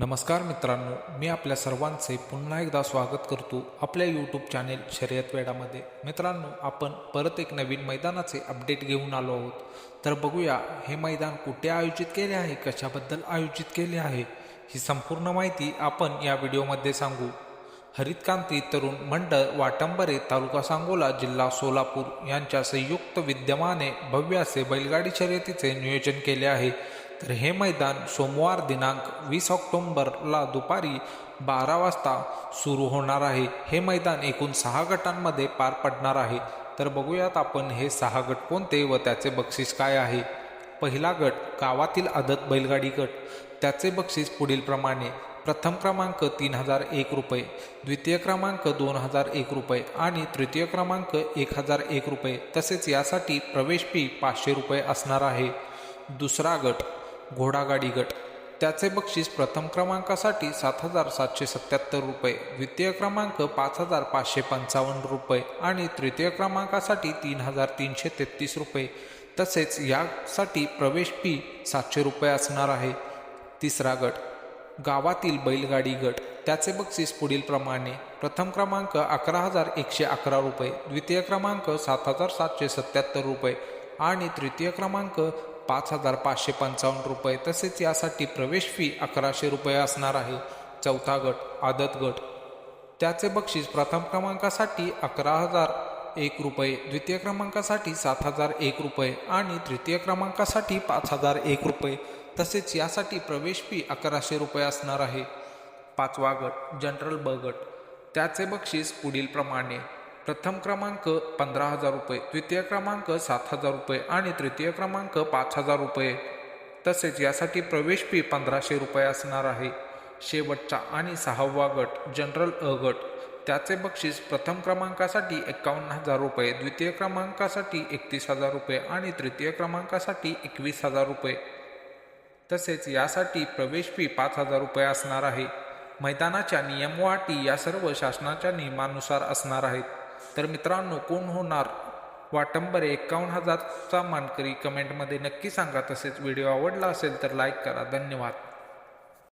नमस्कार मित्रांनो मी आपल्या सर्वांचे पुन्हा एकदा स्वागत करतो आपल्या यूट्यूब चॅनेल शर्यत वेडामध्ये. मित्रांनो आपण परत एक नवीन मैदानाचे अपडेट घेऊन आलो आहोत. तर बघूया हे मैदान कुठे आयोजित केले आहे कशाबद्दल आयोजित केले आहे ही संपूर्ण माहिती आपण या व्हिडिओमध्ये सांगू. हरितक्रांती तरुण मंडळ वाटंबरे तालुका सांगोला जिल्हा सोलापूर यांच्या संयुक्त विद्यमाने भव्य असे बैलगाडी शर्यतीचे नियोजन केले आहे. तर हे मैदान सोमवार दिनांक वीस ऑक्टोंबरला दुपारी बारा वाजता सुरू होणार आहे. हे मैदान एकूण सहा गटांमध्ये पार पडणार आहे. तर बघूयात आपण हे सहा गट कोणते व त्याचे बक्षीस काय आहे. पहिला गट गावातील आदत बैलगाडी गट. त्याचे बक्षीस पुढील प्रमाणे प्रथम क्रमांक तीन हजार एक रुपये द्वितीय क्रमांक दोन हजार एक रुपये आणि तृतीय क्रमांक एक हजार एक रुपये तसेच यासाठी प्रवेश फी पाचशे रुपये असणार आहे. दुसरा गट घोडागाडी गट. त्याचे बक्षीस प्रथम क्रमांकासाठी सात हजार सातशे सत्याहत्तर रुपये द्वितीय क्रमांक पाच हजार पाचशे पंचावन्न रुपये आणि तृतीय क्रमांकासाठी तीन हजार तीनशे तेहतीस रुपये. तसेच यासाठी प्रवेश फी सातशे रुपये असणार आहे. तिसरा गट. गावातील बैलगाडी गट. त्याचे बक्षीस पुढील प्रमाणे प्रथम क्रमांक अकरा हजार एकशे अकरा रुपये द्वितीय क्रमांक सात हजार सातशे सत्याहत्तर रुपये आणि तृतीय क्रमांक पाच हजार पाचशे पंचावन्न रुपये. तसेच यासाठी प्रवेश फी अकराशे रुपये असणार आहे. चौथा गट आदत गट. त्याचे बक्षीस प्रथम क्रमांकासाठी अकरा हजार एक रुपये द्वितीय क्रमांकासाठी सात हजार एक रुपये आणि तृतीय क्रमांकासाठी पाच हजार एक रुपये. तसेच यासाठी प्रवेश फी अकराशे रुपये असणार आहे. पाचवा गट जनरल ब गट. त्याचे बक्षीस पुढील प्रमाणे प्रथम क्रमांक पंधरा हजार रुपये द्वितीय क्रमांक सात हजार रुपये आणि तृतीय क्रमांक पाच हजार रुपये. तसेच यासाठी प्रवेश फी पंधराशे रुपये असणार आहे. शेवटचा आणि सहावा गट जनरल अ गट. त्याचे बक्षीस प्रथम क्रमांकासाठी एकावन्न हजार रुपये द्वितीय क्रमांकासाठी एकतीस हजार रुपये आणि तृतीय क्रमांकासाठी एकवीस हजार रुपये. तसेच यासाठी प्रवेश फी पाच हजार रुपये असणार आहे. मैदानाच्या नियमवाटी अटी या सर्व शासनाच्या नियमानुसार असणार आहेत. तर मित्रांनो कोण होणार? वाटंबर एकावन्न हजारचा मानकरी कमेंटमध्ये नक्की सांगा. तसेच व्हिडिओ आवडला असेल तर लाईक करा. धन्यवाद.